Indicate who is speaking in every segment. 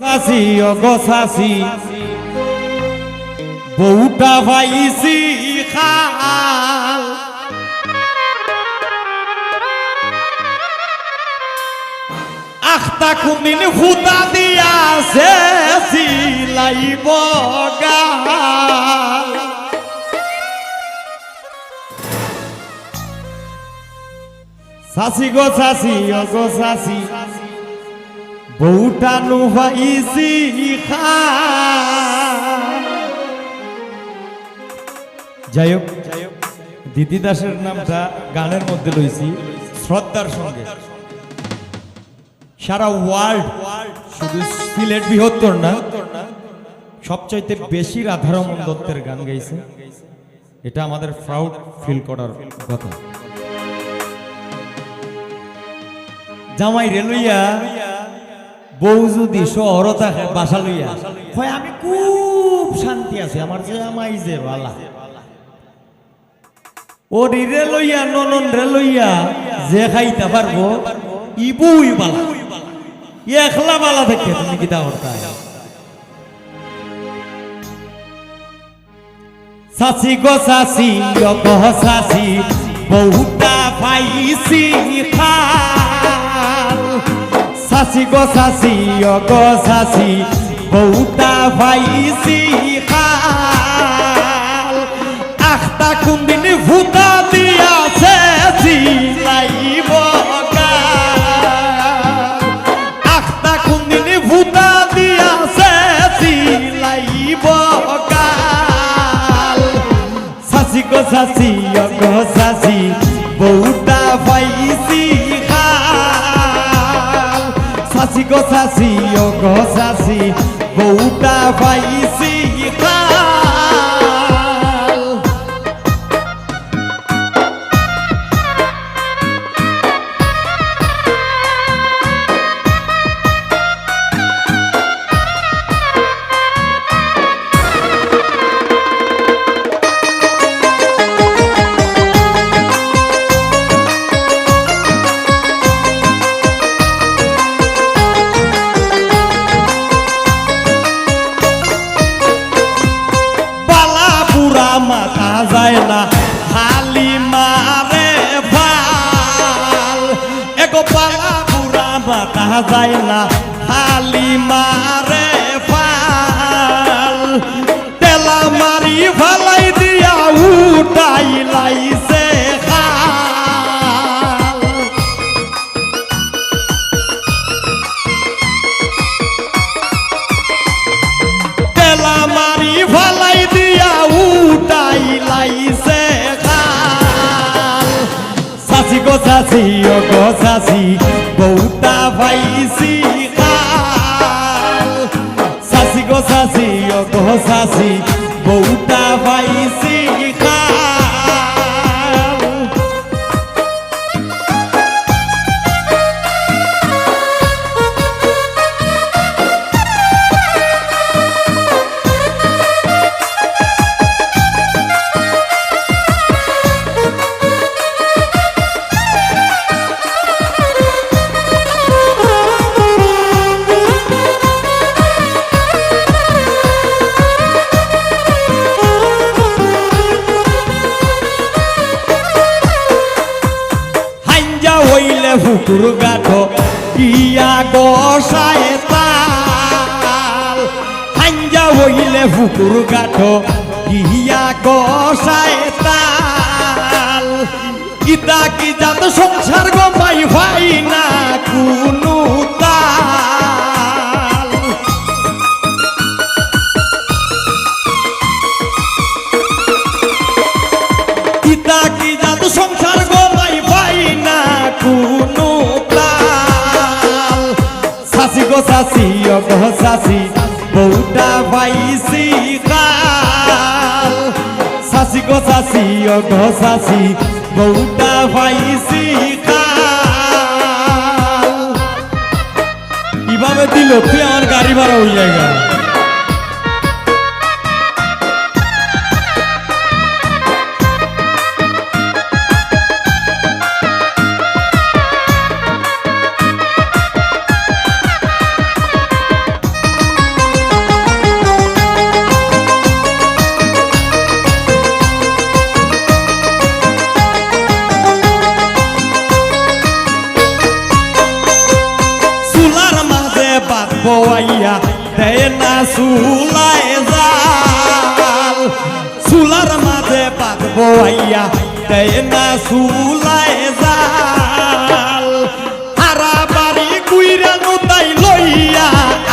Speaker 1: সাসি অগসাসি বউটা পাইছি খাল। আখতা কুমিন ফুটা দিয়াছে সিলাইব গাল। সাসি গো সাসি অগো সাসি। বউটা নুহাইছি যাই হোক দিদি দাসের নামটা গানের মধ্যে লইছি, শ্রদ্ধার সঙ্গে। সারা ওয়ার্ল্ড শুধু সিলেট বৃহত্তর না, সবচাইতে বেশি রাধারমন দত্তের গান গাইছে। এটা আমাদের প্রাউড ফিল করার কথা। জামাই রে লইয়া বউ যদি শহর থাকে বাসা লইয়া। হয় আমি খুব শান্তি আছি আমার যে জামাই যে বালা। ও রে লইয়া ননন রে লইয়া যে খাইতে পারব ইবুই বালা। একলা বালা থেকে তুমি কিতা করতা। সাসি গো সাসি গো সাসি বহুটা পাইছি খাল সাসি গো সাসি, ও গো সাসি বহুটা পাইছি খাল আখতা কুন্দিন ভূতা দিয়াছে জিলাইব গাল। আখতা কুন্দিন ভূতা দিয়াছে জিলাইব গাল। সাসি গো সাসি গো সাসি ও গো সাসি বউটা পাইছি যায় না হালি মারে ভালো। এগো পালা বুড়া মাতা যায় না, হালি মারে ভালো। তেলা মারি ভালাই দিয়া উঠাই লাইছে সাসি গো সাসি ও গো সাসি বউটা পাইছি খাল সাসি গো সাসি ও গো হইলে গাঠ ইয়া গসায় তাল হাঞ্জা হইলে হুকুর গাঠ ইয়া গসায় তাল কিতা কি জাত সংসার গমাই ভাই না কোনো ও গো সাসি, বউটা পাইছি কাল। সাসি গো ও গো সাসি, বউটা পাইছি কাল। কীভাবে দিল, তুই আমার গাড়ি ভাড়া হয়ে যায় বইয়া দেয় না সুলায় জাল। সুলার মাঝে পাত বইয়া দেয় না সুলায় জাল। হারা বাড়ি কুইরা নুতাই লইয়া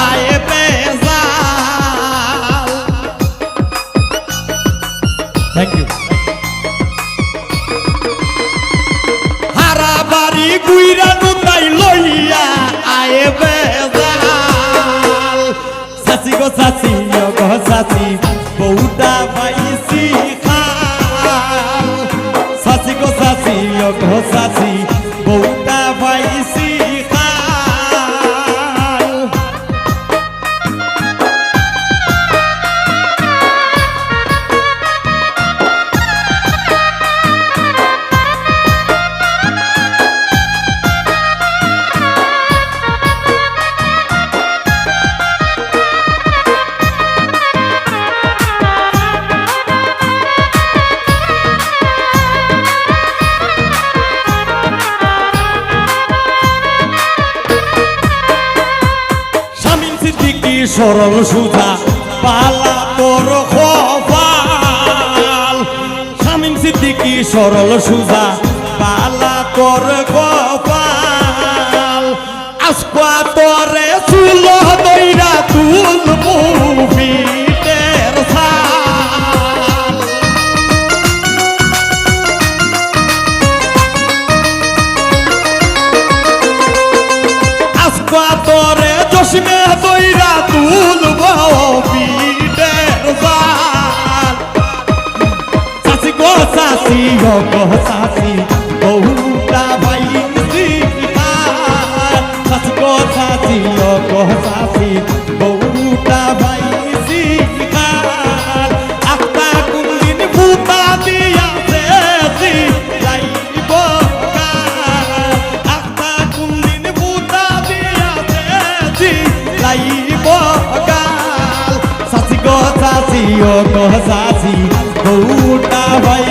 Speaker 1: আয়ে বেজাল। থ্যাংক ইউ হারা বাড়ি গুইরা নুতাই লইয়া আয়ে বেজাল সাসি ও গো সাসি সরল সুধা পালা তোর খাল স্বামী সিদ্ধি সিদ্দিকি সরল সুধা পালা তোর কপাল। গো চাচি বহুটা ভাই গো চাচি গো গো চাচি বহুটা ভাই আত্মা কুন্দিন ভূতা দিয়াছে, যাইব আত্মা কুন্দিন ভূতা দিয়াছে, যাইব গাল সাসি গো সাসি ও গো সাসি বউটা ভাই